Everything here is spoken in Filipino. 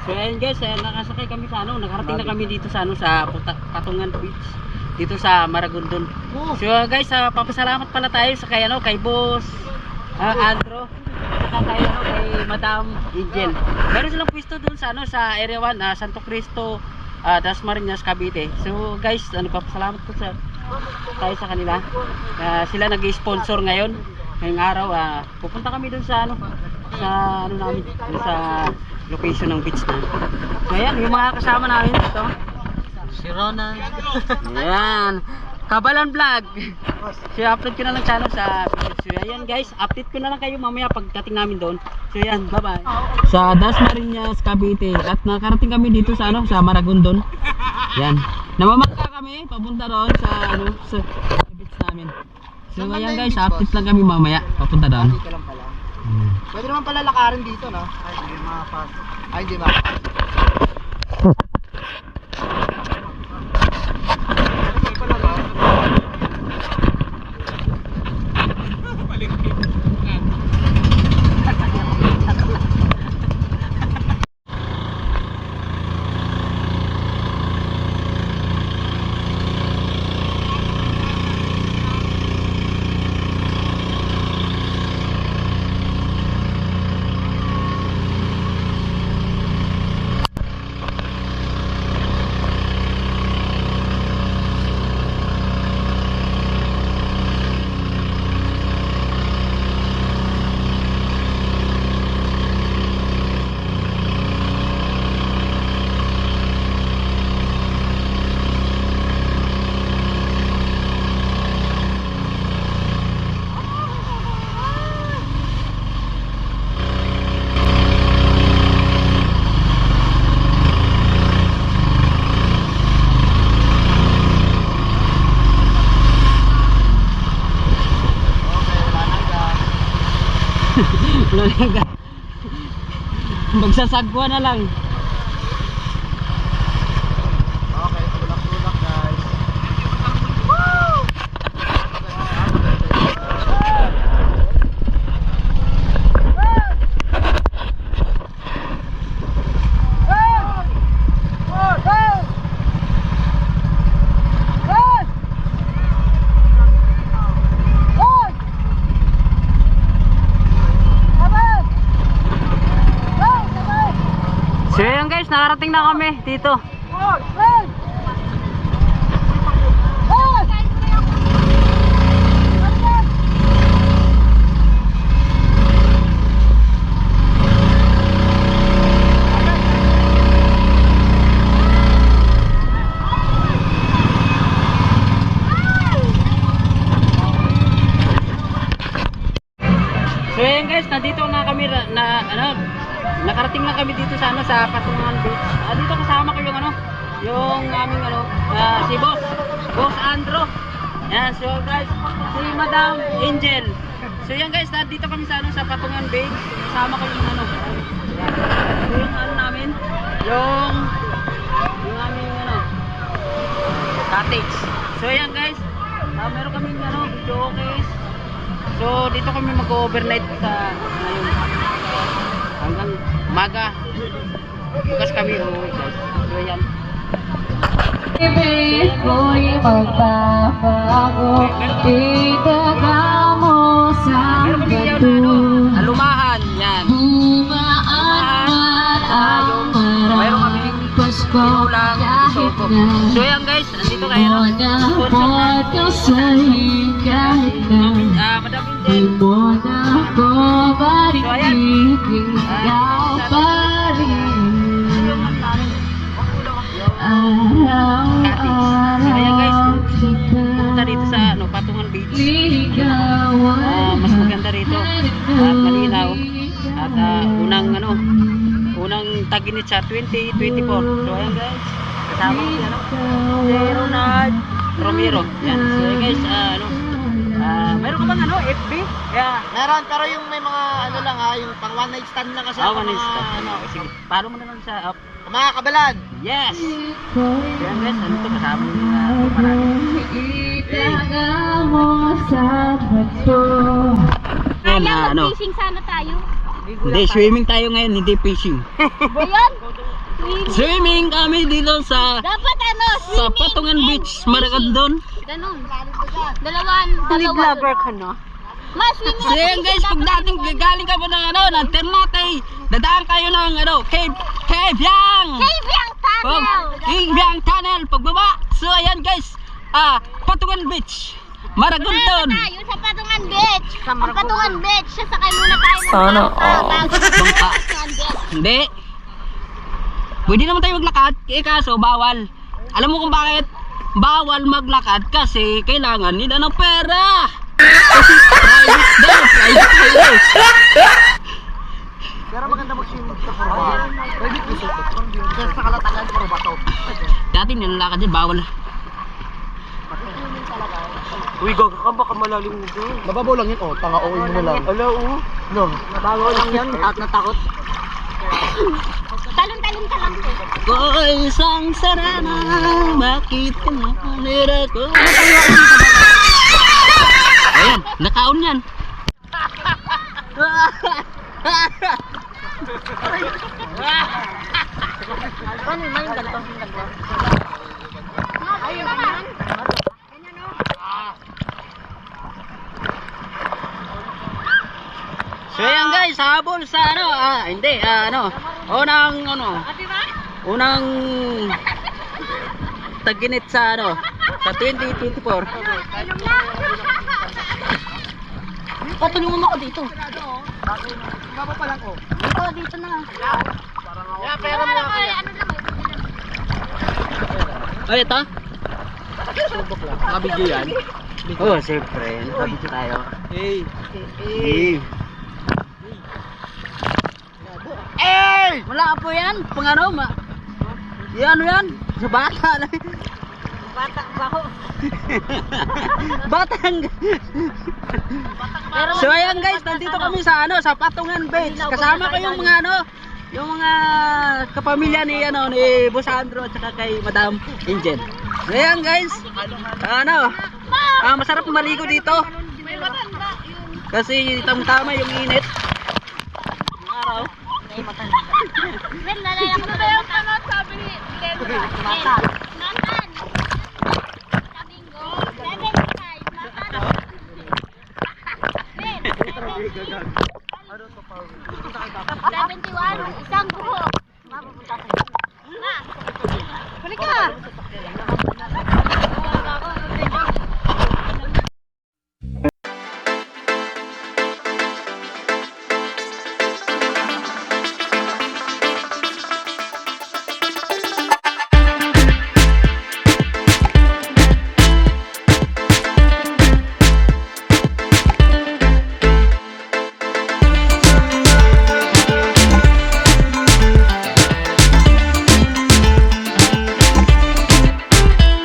So ayun guys, eh, nakasakay kami sa ano, nakarating na kami dito sa ano sa Puta- Patungan Beach dito sa Maragondon. So guys, ah, papasalamat pala tayo sa kay ano, kay boss ah, Andro saka kay ano, kay Madam Angel. Meron silang pwesto doon sa ano sa Area 1, ah, Santo Cristo, ah, Dasmariñas, Cavite. So guys, ano papasalamat ko sa tayo sa kanila. Ah, sila nag-sponsor ngayon. Ngayong araw, ah, pupunta kami doon sa ano sa ano namin, sa location ng beach na. So ayan, yung mga kasama namin dito. Si Ronan. Ayan. Kabalan Vlog. So upload ko na lang channel sa So ayan guys, update ko na lang kayo mamaya pagdating namin doon. So ayan, bye-bye. Sa Dasmariñas, Cavite. At nakarating kami dito sa ano, sa Maragondon. Yan. Namamangka kami papunta doon sa ano, sa, sa beach namin. So ayan guys, update lang kami mamaya papunta doon. Hmm. Pwede naman pala lakarin dito, no? Ay, hindi makapasok. Ay, hindi ba? Okay, wala na dyan. Ga- Magsasagwa na lang. Okay, tulak-tulak guys. So ayan guys, nakarating na kami dito. So ayan guys, nandito na kami na ano, nakarating na kami dito sa ano sa Patungan Beach. Ah, dito kasama ko yung ano, yung aming ano, ah, si Boss, Boss Andro. Yan, so guys, si Madam Angel. So yan guys, nandito kami sa ano sa Patungan Beach. Kasama ko yung ano, yung ano namin, yung yung aming ano, cottage. So yan guys, ah, meron kaming ano, video case. So dito kami mag-overnight sa ngayon. Hanggang maga. Bukas kami uuwi guys. So yan. Ibig ko'y magbabago Itaga mo sa Meron kami yan. Bumaan ang maraming Pasko Kahit na So yan guys, nandito kayo. Mo no? na Sponsor mo na. ito sa'yo Kahit na At malinaw. At ah, unang ano, unang taginit sa 2024. So ayan guys. Kasama ko si ano, si Ronald Romero. Yan. So ayan guys, ah, ano, ah, meron ka bang ano, FB? Yeah. Meron, pero yung may mga ano lang ha, yung pang one night stand lang kasi. Pang one mga, insta. Ano, Sige, follow mo na lang sa up. mga kabalan. Yes! Ayan guys, ano to kasama ni uh, marami. Itaga mo sa bato Yun, ah, ano, Fishing sana tayo. Hindi, swimming tayo ngayon, hindi fishing. Ba yan? Swimming kami dito sa Dapat ano, sa Patungan Beach, Maragondon. Ganun. Dalawan, dalawa. ka na? Mas, swimming So yan guys, pag dating galing ka pa ng ano, ng Ternate, dadaan kayo ng ano, Cave, Cave Yang! Cave yung Pag, tunnel. Cave Yang Tunnel, pagbaba. So ayan guys, ah, Patungan Beach, Maragondon. Tayo sa Patungan Beach. Ang Patungan Beach, sasakay muna tayo ng Sana bangka all. bago sa Bangka. Patungan Beach. Hindi. Pwede naman tayo maglakad, eh kaso bawal. Alam mo kung bakit? Bawal maglakad kasi kailangan nila ng pera. Kasi private daw, private daw. Pero maganda mag-swimming sa Purba. Pwede kasi sa kalatagan sa Purba to. Dati nilalakad din, bawal. Uy, gaga ka baka malalim mo doon. Mababaw lang yun, oh. Tanga o mo na lang. Ala, oh. No. Nabago lang yan. At natakot. Talon-talon ka lang po. Ko isang sarana, bakit pinanira ko? Ayan, nakaon yan. Ano yung yung ganito? Ayun naman. So ayan guys, habol sa ano, ah, hindi, ah, ano, unang, ano, unang taginit sa ano, sa 2024. Patulungan ako dito. Baba pa lang, oh. Dito, dito na. Yeah, pera mo ako. Ano lang, Ay, ito? Nakabigyo yan. Oo, oh, siyempre, nakabidyo tayo. Hey. Hey. Hey! Wala po yan, pang ano, ma... Yan, ano yan? Sa bata lang. Bata ba ako? Batang. so ayan guys, nandito kami sa ano, sa Patungan Beach. Kasama ko yung mga ano, yung mga kapamilya ni ano ni Boss Andro at saka kay Madam Angel. So ayan guys, ano, ah, masarap maligo dito. Kasi tama-tama yung init. Yung araw. Ben, lalaya ko na yung tanot, sabi ni Glendra.